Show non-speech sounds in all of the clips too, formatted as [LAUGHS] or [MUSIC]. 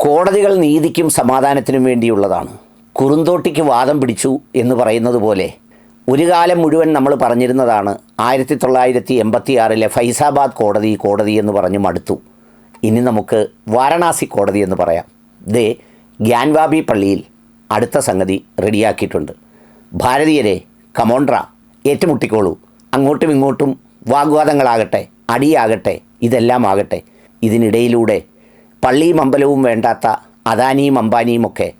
കോടതികൾ നീതിക്കും സമാധാനത്തിനും വേണ്ടിയുള്ളതാണ്. കുറുന്തോട്ടിക്ക് വാദം പിടിച്ചു എന്ന് പറയുന്നത് പോലെ ഒരു കാലം മുഴുവൻ നമ്മൾ പറഞ്ഞിരുന്നതാണ് ആയിരത്തി തൊള്ളായിരത്തി എൺപത്തി ആറിലെ ഫൈസാബാദ് കോടതി കോടതി എന്ന് പറഞ്ഞു മടുത്തു. ഇനി നമുക്ക് വാരണാസി കോടതി എന്ന് പറയാം. ദേ ഗ്യാൻവാബി പള്ളിയിൽ അടുത്ത സംഗതി റെഡിയാക്കിയിട്ടുണ്ട്. ഭാരതീയരെ കമോണ്ട്ര ഏറ്റുമുട്ടിക്കോളൂ. അങ്ങോട്ടും ഇങ്ങോട്ടും വാഗ്വാദങ്ങളാകട്ടെ അടിയാകട്ടെ ഇതെല്ലാം ആകട്ടെ. ഇതിനിടയിലൂടെ പള്ളിയും അമ്പലവും വേണ്ടാത്ത അദാനിയും അംബാനിയും ഒക്കെ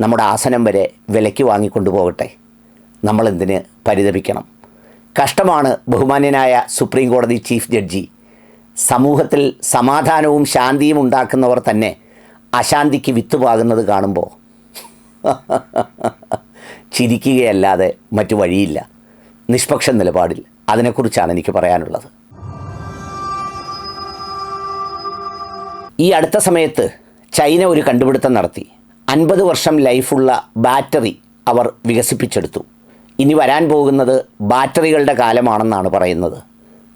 നമ്മുടെ ആസനം വരെ വിലയ്ക്ക് വാങ്ങിക്കൊണ്ടു പോകട്ടെ നമ്മളെന്തിന് പരിതപിക്കണം? കഷ്ടമാണ് ബഹുമാന്യനായ സുപ്രീം കോടതി ചീഫ് ജഡ്ജി. സമൂഹത്തിൽ സമാധാനവും ശാന്തിയും ഉണ്ടാക്കുന്നവർ തന്നെ അശാന്തിക്ക് വിത്തുപാകുന്നത് കാണുമ്പോൾ [LAUGHS] ചിരിക്കുകയല്ലാതെ മറ്റു വഴിയില്ല. നിഷ്പക്ഷ നിലപാടിൽ. അതിനെക്കുറിച്ചാണ് എനിക്ക് പറയാനുള്ളത്. ഈ അടുത്ത സമയത്ത് ചൈന ഒരു കണ്ടുപിടുത്തം നടത്തി. അൻപത് വർഷം ലൈഫുള്ള ബാറ്ററി അവർ വികസിപ്പിച്ചെടുത്തു. ഇനി വരാൻ പോകുന്നത് ബാറ്ററികളുടെ കാലമാണെന്നാണ് പറയുന്നത്.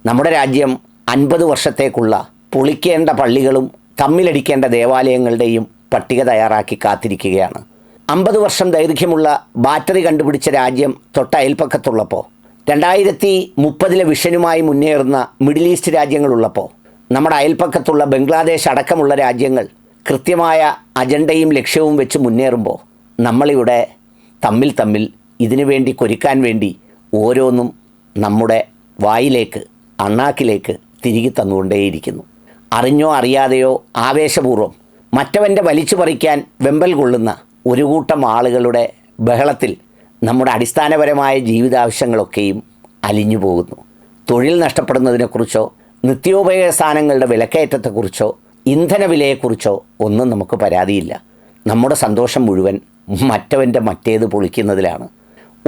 നമ്മുടെ രാജ്യം അൻപത് വർഷത്തേക്കുള്ള പൊളിക്കേണ്ട പള്ളികളും തമ്മിലടിക്കേണ്ട ദേവാലയങ്ങളുടെയും പട്ടിക തയ്യാറാക്കി കാത്തിരിക്കുകയാണ്. അമ്പത് വർഷം ദൈർഘ്യമുള്ള ബാറ്ററി കണ്ടുപിടിച്ച രാജ്യം തൊട്ടയൽപ്പക്കത്തുള്ളപ്പോൾ രണ്ടായിരത്തി മുപ്പതിലെ വിഷനുമായി മുന്നേറുന്ന മിഡിൽ ഈസ്റ്റ് രാജ്യങ്ങളുള്ളപ്പോൾ നമ്മുടെ അയൽപ്പക്കത്തുള്ള ബംഗ്ലാദേശ് അടക്കമുള്ള രാജ്യങ്ങൾ കൃത്യമായ അജണ്ടയും ലക്ഷ്യവും വെച്ച് മുന്നേറുമ്പോൾ നമ്മളിവിടെ തമ്മിൽ തമ്മിൽ ഇതിനു വേണ്ടി കൊരുക്കാൻ വേണ്ടി ഓരോന്നും നമ്മുടെ വായിലേക്ക് അണ്ണാക്കിലേക്ക് തിരികെ തന്നുകൊണ്ടേയിരിക്കുന്നു. അറിഞ്ഞോ അറിയാതെയോ ആവേശപൂർവം മറ്റവന്റെ വലിച്ചു പറിക്കാൻ വെമ്പൽ കൊള്ളുന്ന ഒരു കൂട്ടം ആളുകളുടെ ബഹളത്തിൽ നമ്മുടെ അടിസ്ഥാനപരമായ ജീവിതാവശ്യങ്ങളൊക്കെയും അലിഞ്ഞു പോകുന്നു തൊഴിൽ നഷ്ടപ്പെടുന്നതിനെക്കുറിച്ചോ നിത്യോപയോഗ സാധനങ്ങളുടെ വിലക്കയറ്റത്തെക്കുറിച്ചോ ഇന്ധനവിലയെക്കുറിച്ചോ ഒന്നും നമുക്ക് പരാതിയില്ല. നമ്മുടെ സന്തോഷം മുഴുവൻ മറ്റവന്റെ മറ്റേത് പൊളിക്കുന്നതിലാണ്.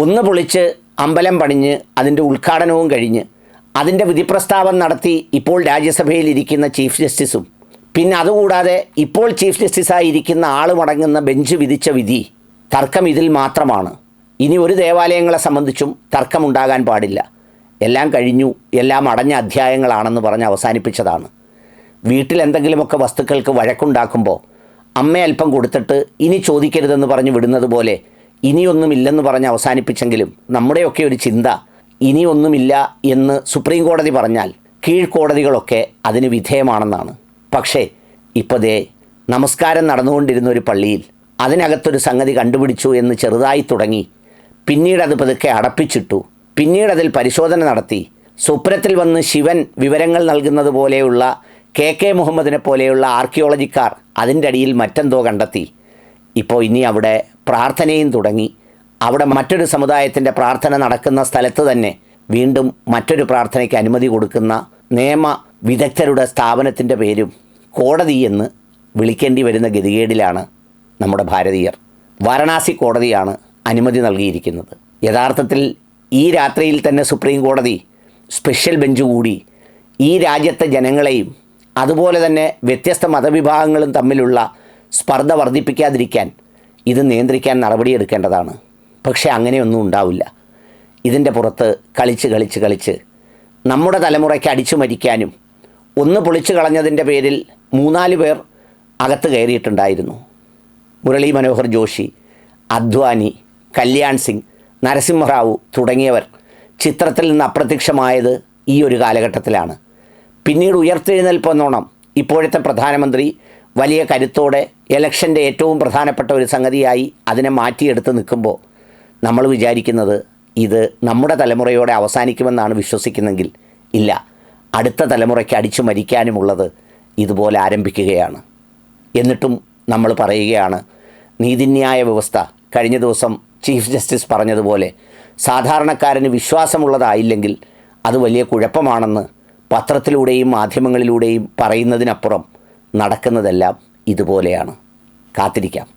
ഒന്ന് പൊളിച്ച് അമ്പലം പണിഞ്ഞ് അതിന്റെ ഉദ്ഘാടനവും കഴിഞ്ഞ് അതിന്റെ വിധിപ്രസ്താവം നടത്തി ഇപ്പോൾ രാജ്യസഭയിൽ ഇരിക്കുന്ന ചീഫ് ജസ്റ്റിസും പിന്നെ അതുകൂടാതെ ഇപ്പോൾ ചീഫ് ജസ്റ്റിസായി ഇരിക്കുന്ന ആളുമടങ്ങുന്ന ബെഞ്ച് വിധിച്ച വിധി തർക്കം ഇതിൽ മാത്രമാണ്. ഇനി ഒരു ദേവാലയങ്ങളെ സംബന്ധിച്ചും തർക്കമുണ്ടാകാൻ പാടില്ല. എല്ലാം കഴിഞ്ഞു എല്ലാം അടഞ്ഞ അധ്യായങ്ങളാണെന്ന് പറഞ്ഞ് അവസാനിപ്പിച്ചതാണ്. വീട്ടിൽ എന്തെങ്കിലുമൊക്കെ വസ്തുക്കൾക്ക് വഴക്കുണ്ടാക്കുമ്പോൾ അമ്മ അല്പം കൊടുത്തിട്ട് ഇനി ചോദിക്കരുതെന്ന് പറഞ്ഞ് വിടുന്നത് പോലെ ഇനിയൊന്നുമില്ലെന്ന് പറഞ്ഞ് അവസാനിപ്പിച്ചെങ്കിലും നമ്മുടെയൊക്കെ ഒരു ചിന്ത ഇനിയൊന്നുമില്ല എന്ന് സുപ്രീം കോടതി പറഞ്ഞാൽ കീഴ്ക്കോടതികളൊക്കെ അതിന് വിധേയമാണെന്നാണ്. പക്ഷേ ഇപ്പോൾ ദേ നമസ്കാരം നടന്നുകൊണ്ടിരുന്ന ഒരു പള്ളിയിൽ അതിനകത്തൊരു സംഗതി കണ്ടുപിടിച്ചു എന്ന് ചെറുതായി തുടങ്ങി. പിന്നീട് അത് പതുക്കെ അടപ്പിച്ചിട്ടു. പിന്നീട് അതിൽ പരിശോധന നടത്തി. സുപ്രത്തിൽ വന്ന് ശിവൻ വിവരങ്ങൾ നൽകുന്നത് പോലെയുള്ള കെ കെ മുഹമ്മദിനെ പോലെയുള്ള ആർക്കിയോളജിക്കാർ അതിന്റെ അടിയിൽ മറ്റെന്തോ കണ്ടെത്തി. ഇപ്പോൾ ഇനി അവിടെ പ്രാർത്ഥനയും തുടങ്ങി. അവിടെ മറ്റൊരു സമുദായത്തിന്റെ പ്രാർത്ഥന നടക്കുന്ന സ്ഥലത്ത് തന്നെ വീണ്ടും മറ്റൊരു പ്രാർത്ഥനയ്ക്ക് അനുമതി കൊടുക്കുന്ന നിയമ വിദഗ്ധരുടെ സ്ഥാപനത്തിന്റെ പേരും കോടതി എന്ന് വിളിക്കേണ്ടി വരുന്ന ഗതികേടിലാണ് നമ്മുടെ ഭാരതീയർ. വാരണാസി കോടതിയാണ് അനുമതി നൽകിയിരിക്കുന്നത്. യഥാർത്ഥത്തിൽ ഈ രാത്രിയിൽ തന്നെ സുപ്രീം കോടതി സ്പെഷ്യൽ ബെഞ്ച് കൂടി ഈ രാജ്യത്തെ ജനങ്ങളെയും അതുപോലെ തന്നെ വ്യത്യസ്ത മതവിഭാഗങ്ങളും തമ്മിലുള്ള സ്പർദ്ധ വർദ്ധിപ്പിക്കാതിരിക്കാൻ ഇത് നിയന്ത്രിക്കാൻ നടപടിയെടുക്കേണ്ടതാണ്. പക്ഷേ അങ്ങനെയൊന്നും ഉണ്ടാവില്ല. ഇതിന്റെ പുറത്ത് കളിച്ച് കളിച്ച് കളിച്ച് നമ്മുടെ തലമുറയ്ക്ക് അടിച്ചു മരിക്കാനും ഒന്ന് പൊളിച്ചു കളഞ്ഞതിന്റെ പേരിൽ മൂന്നാൽ പേർ അകത്ത് കയറിയിട്ടുണ്ടായിരുന്നു. മുരളി മനോഹർ ജോഷി അദ്വാനി കല്യാൺ സിംഗ് നരസിംഹറാവു തുടങ്ങിയവർ ചിത്രത്തിൽ നിന്ന് അപ്രത്യക്ഷമായത് ഈ ഒരു കാലഘട്ടത്തിലാണ്. പിന്നീട് ഉയർത്തെഴുന്നേൽപ്പെന്നോണം ഇപ്പോഴത്തെ പ്രധാനമന്ത്രി വലിയ കരുത്തോടെ ഇലക്ഷന്റെ ഏറ്റവും പ്രധാനപ്പെട്ട ഒരു സംഗതിയായി അതിനെ മാറ്റിയെടുത്ത് നിൽക്കുമ്പോൾ നമ്മൾ വിചാരിക്കുന്നത് ഇത് നമ്മുടെ തലമുറയോടെ അവസാനിക്കുമെന്നാണ് വിശ്വസിക്കുന്നെങ്കിൽ ഇല്ല. അടുത്ത തലമുറയ്ക്ക് അടിച്ചു മരിക്കാനുമുള്ളത് ഇതുപോലെ ആരംഭിക്കുകയാണ്. എന്നിട്ടും നമ്മൾ പറയുകയാണ് നീതിന്യായ വ്യവസ്ഥ. കഴിഞ്ഞ ദിവസം ചീഫ് ജസ്റ്റിസ് പറഞ്ഞതുപോലെ സാധാരണക്കാരന് വിശ്വാസമുള്ളതായില്ലെങ്കിൽ അത് വലിയ കുഴപ്പമാണെന്ന് പത്രത്തിലൂടെയും മാധ്യമങ്ങളിലൂടെയും പറയുന്നതിനപ്പുറം നടക്കുന്നതെല്ലാം ഇതുപോലെയാണ്. കാത്തിരിക്കാം.